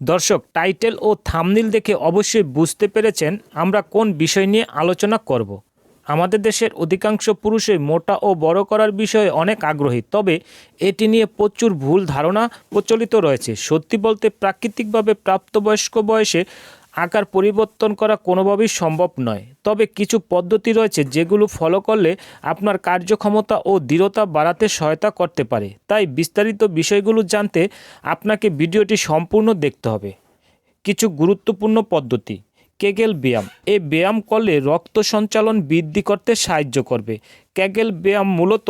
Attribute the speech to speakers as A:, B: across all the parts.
A: দর্শক, টাইটেল ও থামনিল দেখে অবশ্যই বুঝতে পেরেছেন আমরা কোন বিষয় নিয়ে আলোচনা করব। আমাদের দেশের অধিকাংশ পুরুষই মোটা ও বড় করার বিষয়ে অনেক আগ্রহী, তবে এটি নিয়ে প্রচুর ভুল ধারণা প্রচলিত রয়েছে। সত্যি বলতে প্রাকৃতিকভাবে প্রাপ্তবয়স্ক বয়সে আকার পরিবর্তন করা কোনোভাবেই সম্ভব নয়। তবে কিছু পদ্ধতি রয়েছে যেগুলো ফলো করলে আপনার কার্যক্ষমতা ও দৃঢ়তা বাড়াতে সহায়তা করতে পারে। তাই বিস্তারিত বিষয়গুলো জানতে আপনাকে ভিডিওটি সম্পূর্ণ দেখতে হবে। কিছু গুরুত্বপূর্ণ পদ্ধতি। কেগেল ব্যায়াম। এই ব্যায়াম করলে রক্ত সঞ্চালন বৃদ্ধি করতে সাহায্য করবে। কেগেল ব্যায়াম মূলত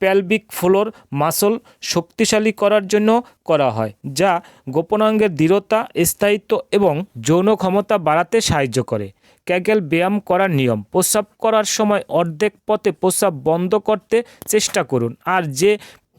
A: প্যালভিক ফ্লোর মাসল শক্তিশালী করার জন্য করা হয়, যা গোপনাঙ্গের দৃঢ়তা, স্থায়িত্ব এবং যৌন ক্ষমতা বাড়াতে সাহায্য করে। ক্যাগেল ব্যায়াম করার নিয়ম, প্রস্রাব করার সময় অর্ধেক পথে প্রস্রাব বন্ধ করতে চেষ্টা করুন, আর যে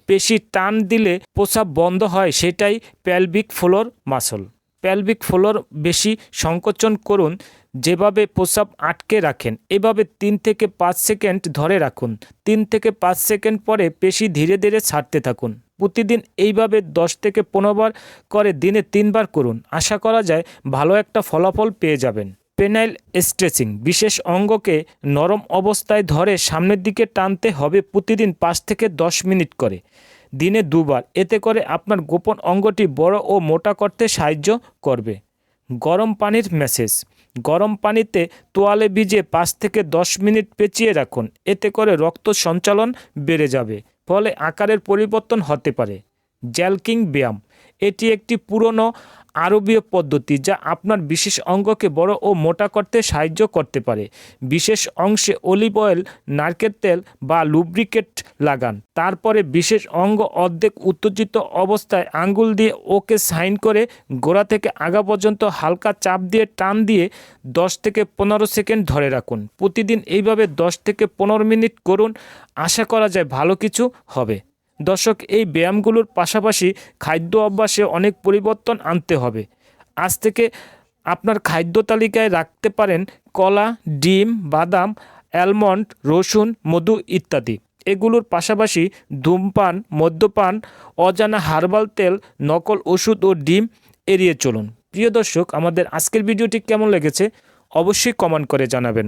A: পেশি টান দিলে প্রস্রাব বন্ধ হয় সেটাই pelvic floor muscle. Pelvic floor বেশি সংকোচন করুন, যেভাবে প্রস্রাব আটকে রাখেন। এভাবে তিন থেকে পাঁচ সেকেন্ড ধরে রাখুন। তিন থেকে পাঁচ সেকেন্ড পরে পেশি ধীরে ধীরে ছাড়তে থাকুন। প্রতিদিন এইভাবে দশ থেকে পনেরো বার করে দিনে তিনবার করুন। আশা করা যায় ভালো একটা ফলাফল পেয়ে যাবেন। পেনাইল স্ট্রেচিং, বিশেষ অঙ্গকে নরম অবস্থায় ধরে সামনের দিকে টানতে হবে প্রতিদিন পাঁচ থেকে দশ মিনিট করে। দিনে দুবার। এতে করে আপনার গোপন অঙ্গটি বড় ও মোটা করতে সাহায্য করবে। গরম পানির মেসেজ। গরম পানিতে তোয়ালে ভিজে পাঁচ থেকে দশ মিনিট পেঁচিয়ে রাখুন। এতে করে রক্ত সঞ্চালন বেড়ে যাবে। ফলে আকারের পরিবর্তন হতে পারে। জ্যালকিং ব্যায়াম। এটি একটি পুরনো আরবীয় পদ্ধতি যা আপনার বিশেষ অঙ্গকে বড় ও মোটা করতে সাহায্য করতে পারে। বিশেষ অংশে অলিভ অয়েল, নারকেল তেল বা লুব্রিকেট লাগান। তারপরে বিশেষ অঙ্গ অর্ধেক উত্তেজিত অবস্থায় আঙ্গুল দিয়ে ওকে সাইন করে গোড়া থেকে আগা পর্যন্ত হালকা চাপ দিয়ে টান দিয়ে দশ থেকে পনেরো সেকেন্ড ধরে রাখুন। প্রতিদিন এইভাবে দশ থেকে পনেরো মিনিট করুন। আশা করা যায় ভালো কিছু হবে। দর্শক, এই ব্যায়ামগুলোর পাশাপাশি খাদ্য অভ্যাসে অনেক পরিবর্তন আনতে হবে। আজ থেকে আপনার খাদ্য তালিকায় রাখতে পারেন কলা, ডিম, বাদাম, অ্যালমন্ড, রসুন, মধু ইত্যাদি। এগুলোর পাশাপাশি ধূমপান, মদ্যপান, অজানা হার্বাল তেল, নকল ওষুধ ও ডিম এড়িয়ে চলুন। প্রিয় দর্শক, আমাদের আজকের ভিডিওটি কেমন লেগেছে অবশ্যই কমেন্ট করে জানাবেন।